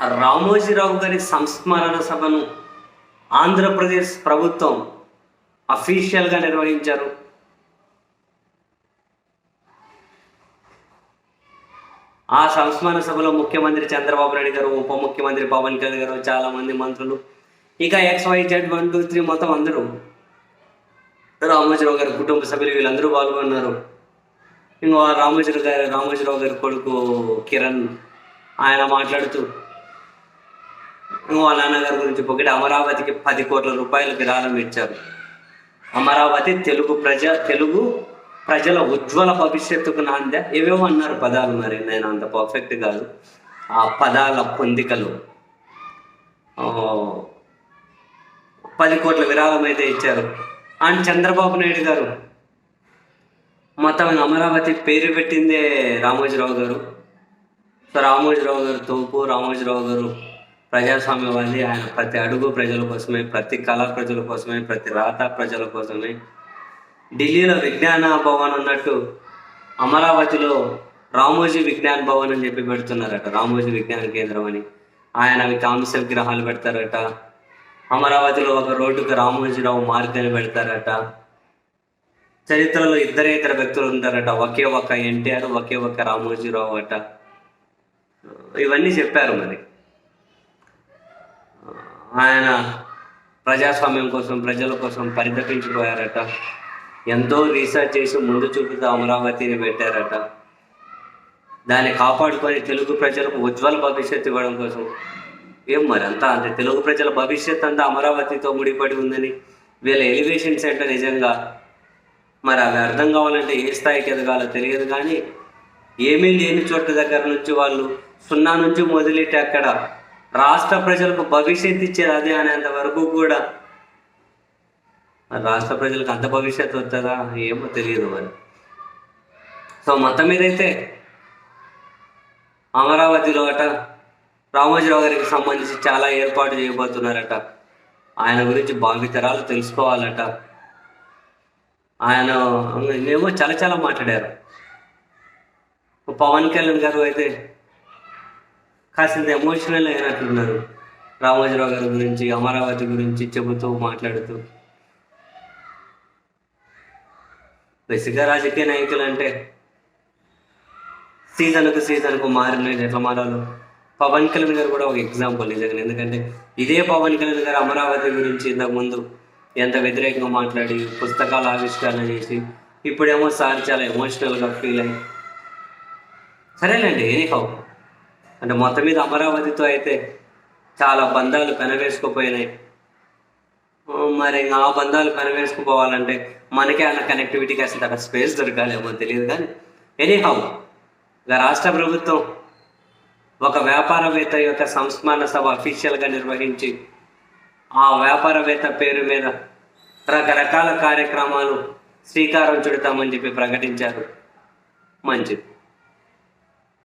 రామోజీరావు గారి సంస్మరణ సభను ఆంధ్రప్రదేశ్ ప్రభుత్వం అఫీషియల్గా నిర్వహించారు. ఆ సంస్మరణ సభలో ముఖ్యమంత్రి చంద్రబాబు నాయుడు గారు ఉప ముఖ్యమంత్రి పవన్ కళ్యాణ్ గారు చాలా మంది మంత్రులు ఇక X Y Z one two three మొత్తం అందరూ రామోజీరావు గారి కుటుంబ సభ్యులు వీళ్ళందరూ పాల్గొన్నారు. ఇంకా రామోజీరావు గారి రామోజీరావు గారి కొడుకు కిరణ్ ఆయన మాట్లాడుతూ వాళ్ళ నాన్నగారి గురించి ఒకటి అమరావతికి పది కోట్ల రూపాయలు విరాళం ఇచ్చారు అమరావతి తెలుగు ప్రజ తెలుగు ప్రజల ఉజ్వల భవిష్యత్తుకు నాంద. ఏవేవో అన్నారు పదాలు మరి. నేను అంత పర్ఫెక్ట్ కాదు. ఆ పదాల పొందికలు. పది కోట్ల విరాళం అయితే ఇచ్చారు. అండ్ చంద్రబాబు నాయుడు గారు మొత్తం అమరావతి పేరు పెట్టిందే రామోజీరావు గారు. సో రామోజీరావు గారు తోపు రామోజీరావు గారు ప్రజాస్వామ్యవాది. ఆయన ప్రతి అడుగు ప్రజల కోసమే ప్రతి కళ ప్రజల కోసమే ప్రతి రాత ప్రజల కోసమే. ఢిల్లీలో విజ్ఞాన భవన్ ఉన్నట్టు అమరావతిలో రామోజీ విజ్ఞాన్ భవన్ అని చెప్పి పెడుతున్నారట రామోజీ విజ్ఞాన కేంద్రం అని. ఆయన అవి కాంస్య విగ్రహాలు పెడతారట. అమరావతిలో ఒక రోడ్డుకి రామోజీరావు మార్గాన్ని పెడతారట. చరిత్రలో ఇద్దరే ఇద్దరు వ్యక్తులు ఉంటారట ఒకే ఒక ఎన్టీఆర్ ఒకే ఒక రామోజీరావు అట. ఇవన్నీ చెప్పారు మరి. ఆయన ప్రజాస్వామ్యం కోసం ప్రజల కోసం పరితపించిపోయారట. ఎంతో రీసెర్చ్ చేసి ముందు చూపుతూ అమరావతిని పెట్టారట. దాన్ని కాపాడుకొని తెలుగు ప్రజలకు ఉజ్వల భవిష్యత్తు ఇవ్వడం కోసం. ఏం మరి అంతా? అంటే తెలుగు ప్రజల భవిష్యత్ అంతా అమరావతితో ముడిపడి ఉందని వీళ్ళ ఎలివేషన్ సెంటర్ నిజంగా మరి అవి అర్థం కావాలంటే ఏ స్థాయికి ఎదగాలో తెలియదు కానీ ఏమీ లేని చోట్ల దగ్గర నుంచి వాళ్ళు సున్నా నుంచి మొదలెట్టి అక్కడ రాష్ట్ర ప్రజలకు భవిష్యత్తు ఇచ్చేది అదే అనేంత వరకు కూడా. మరి రాష్ట్ర ప్రజలకు అంత భవిష్యత్తు వస్తుందా ఏమో తెలియదు మరి. సో మొత్తం మీదైతే అయితే అమరావతిలో అట రామోజీరావు గారికి సంబంధించి చాలా ఏర్పాటు చేయబోతున్నారట. ఆయన గురించి భావితరాలు తెలుసుకోవాలట. ఆయన ఏమో చాలా చాలా మాట్లాడారు. పవన్ కళ్యాణ్ గారు అయితే కాసింత ఎమోషనల్ అయినట్లున్నారు రామోజీరావు గారి గురించి అమరావతి గురించి చెబుతూ మాట్లాడుతూ. బేసిక్గా రాజకీయ నాయకులు అంటే సీజన్కు సీజన్కు మారిన ఎట్లా మారాలో. పవన్ కళ్యాణ్ గారు కూడా ఒక ఎగ్జాంపుల్ నిజంగా ఎందుకంటే ఇదే పవన్ కళ్యాణ్ గారు అమరావతి గురించి ఇంతకుముందు ఎంత వ్యతిరేకంగా మాట్లాడి పుస్తకాల ఆవిష్కరణ చేసి ఇప్పుడేమో సార్ చాలా ఎమోషనల్గా ఫీల్ అయ్యి. సరేనండి హౌ అంటే మొత్తం మీద అమరావతితో అయితే చాలా బంధాలు పెనవేసుకుపోయినాయి మరి ఇంకా ఆ బంధాలు పెనవేసుకుపోవాలంటే మనకే అన్న కనెక్టివిటీకి అసలు అక్కడ స్పేస్ దొరకాలేమో తెలియదు కానీ ఎనీహౌ ఇక రాష్ట్ర ప్రభుత్వం ఒక వ్యాపారవేత్త యొక్క సంస్మరణ సభ అఫీషియల్గా నిర్వహించి ఆ వ్యాపారవేత్త పేరు మీద రకరకాల కార్యక్రమాలు శ్రీకారం చుడతామని చెప్పి ప్రకటించారు. మంచిది.